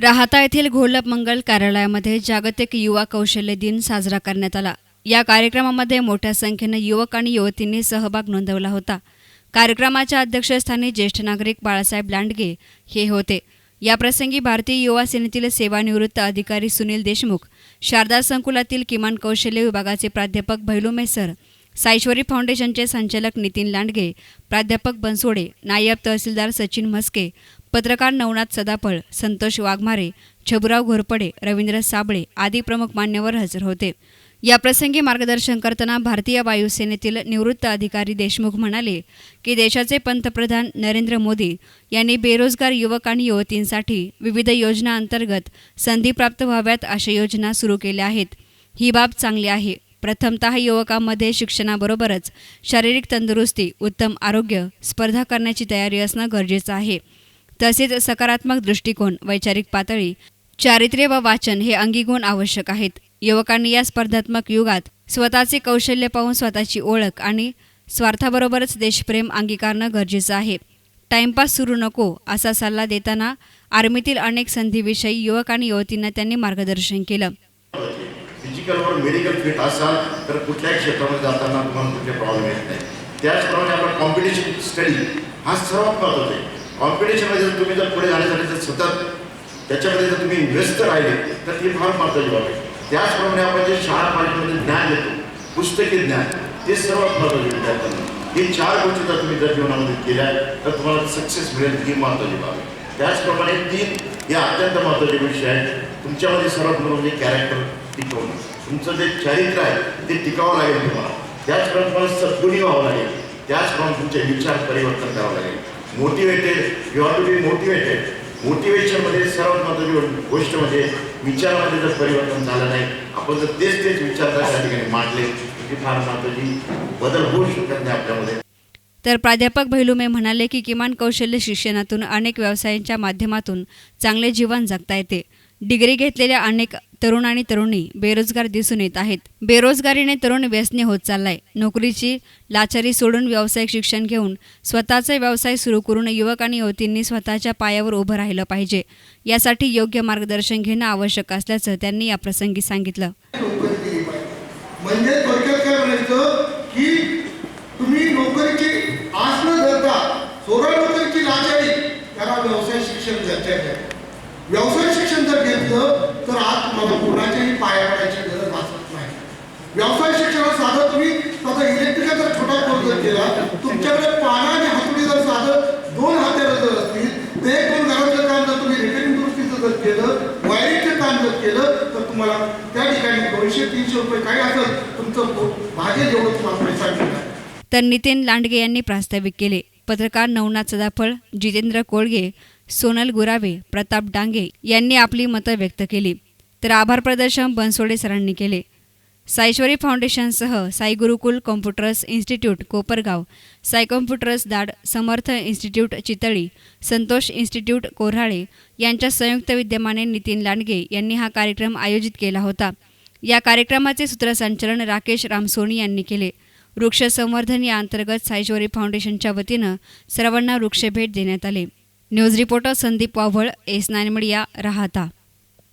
राहता येथील घोलप मंगल कार्यालयामध्ये जागतिक युवा कौशल्य दिन साजरा करण्यात आला. या कार्यक्रमामध्ये मोठ्या संख्येनं युवक आणि युवतींनी सहभाग नोंदवला होता. कार्यक्रमाच्या अध्यक्षस्थानी ज्येष्ठ नागरिक बाळासाहेब लांडगे हे होते. याप्रसंगी भारतीय युवा सेनेतील सेवानिवृत्त अधिकारी सुनील देशमुख शारदा संकुलातील किमान कौशल्य विभागाचे प्राध्यापक भैलू मेसर साईश्वरी फाउंडेशनचे संचालक नितीन लांडगे प्राध्यापक बनसोडे नायब तहसीलदार सचिन म्हस्के पत्रकार नवनाथ सदाफळ संतोष वाघमारे छबुराव घोरपडे रवींद्र साबळे आदी प्रमुख मान्यवर हजर होते. याप्रसंगी मार्गदर्शन करताना भारतीय वायुसेनेतील निवृत्त अधिकारी देशमुख म्हणाले की देशाचे पंतप्रधान नरेंद्र मोदी यांनी बेरोजगार युवक आणि युवतींसाठी विविध योजनांतर्गत संधी प्राप्त व्हाव्यात अशा योजना सुरू केल्या आहेत. ही बाब चांगली आहे. प्रथमतः युवकांमध्ये शिक्षणाबरोबरच शारीरिक तंदुरुस्ती उत्तम आरोग्य स्पर्धा करण्याची तयारी असणं गरजेचं आहे. तसेच सकारात्मक दृष्टिकोन वैचारिक पातळी चारित्र्य व वाचन हे अंगी गुण आवश्यक आहेत. युवकांनी या स्पर्धात्मक युगात स्वतःचे कौशल्य पाहून स्वतःची ओळख आणि स्वार्थाबरोबरच देशप्रेम अंगीकारणं गरजेचं आहे. टाइमपास सुरू नको असा सल्ला देताना आर्मीतील अनेक संधीविषयी युवक आणि युवतींना त्यांनी मार्गदर्शन केलं. फिजिकलवर मेडिकल फिट असाल तर कुठल्याही क्षेत्रामध्ये जाताना तुम्हाला कुठले प्रॉब्लेम येत नाही. त्याचप्रमाणे आपण कॉम्पिटिशन स्टडी हा सर्वात महत्त्वाचा आहे. कॉम्पिटिशनमध्ये जर तुम्ही जर पुढे जाण्यासाठी जर सतत त्याच्यामध्ये जर तुम्ही व्यस्त राहिले तर ती फार महत्त्वाची बाब आहे. त्याचप्रमाणे आपण जे शाळा कॉलेजमध्ये ज्ञान देतो पुस्तकी ज्ञान ते सर्वात महत्त्वाचे विद्यार्थ्यांना हे चार गोष्टी जर तुम्ही जर जीवनामध्ये केल्या तर तुम्हाला सक्सेस मिळेल ही महत्त्वाची बाब आहे. त्याचप्रमाणे तीन हे अत्यंत महत्त्वाचे विषय आहेत. तुमच्यामध्ये सर्वात महत्त्वाचं म्हणजे कॅरेक्टर टिकवणं. तुमचं जे चरित्र आहे ते टिकावं लागेल तुम्हाला. त्याचप्रमाणे सद्गुणी व्हावं लागेल. त्याचप्रमाणे तुमचे विचार परिवर्तन करावं लागेल. Motivated you have to be motivated मोटिवेशनमध्ये सर्वात महत्त्वाची गोष्ट म्हणजे विचारामध्ये जर परिवर्तन झालं नाही आपण जर तेच तेच विचार जर त्या ठिकाणी मांडले तर ती फार महत्त्वाची बदल होऊ शकत नाही आपल्यामध्ये. तर प्राध्यापक भैलुमे म्हणाले की किमान कौशल्य शिक्षणातून अनेक व्यवसायांच्या माध्यमातून चांगले जीवन जगता येते. डिग्री घेतलेल्या अनेक तरुण आणि तरुणी बेरोजगार दिसून येत आहेत. बेरोजगारीने तरुण व्यसनी होत चाललाय. नोकरीची लाचारी सोडून व्यावसायिक शिक्षण घेऊन स्वतःचा व्यवसाय सुरू करून युवक आणि युवतींनी स्वतःच्या पायावर उभं राहिलं पाहिजे. यासाठी योग्य मार्गदर्शन घेणं आवश्यक असल्याचं त्यांनी याप्रसंगी सांगितलं. म्हणजे थोडक्यात काय म्हणायचं की तुम्ही नोकरीची आस न धरता सोळा नोकरीची लाचारी त्याला व्यवसाय शिक्षण गरजेचं आहे व्यवसाय शिक्षण जर घेतलं तर आज तुम्हाला कोणाच्याही पाया पडायची गरज भासत नाही. व्यवसाय शिक्षणात साधं तुम्ही आता इलेक्ट्रिकल जर छोटा कोर्स जर केला तुमच्याकडे पाना आणि हातोडी जर साधं दोन हात्याला जर असतील ते दोन घरातलं काम जर तुम्ही रिपेरिंग दुरुस्तीचं जर केलं वायरिंगचं काम जर केलं तर तुम्हाला त्या ठिकाणी दोनशे तीनशे रुपये काही असेल तुमचं पोट जेवढं तुम्हाला पैसा मिळणार. तर नितीन लांडगे यांनी प्रास्ताविक केले. पत्रकार नवनाथ सदाफळ जितेंद्र कोळगे सोनल गुरावे प्रताप डांगे यांनी आपली मतं व्यक्त केली. तर आभार प्रदर्शन बनसोडे सरांनी केले. Saishwari फाउंडेशनसह Sai Gurukul computers institute Kopargaon Sai computers Dad Samarth institute Chitali Santosh institute Korhale यांच्या संयुक्त विद्यमाने नितीन लांडगे यांनी हा कार्यक्रम आयोजित केला होता. या कार्यक्रमाचे सूत्रसंचालन राकेश रामसोनी यांनी केले. वृक्ष संवर्धन या अंतर्गत साईश्वरी फाउंडेशनच्या वतीनं सर्वांना वृक्षभेट देण्यात आले. News reporter Sandeep Wavhal S nine media Rahata.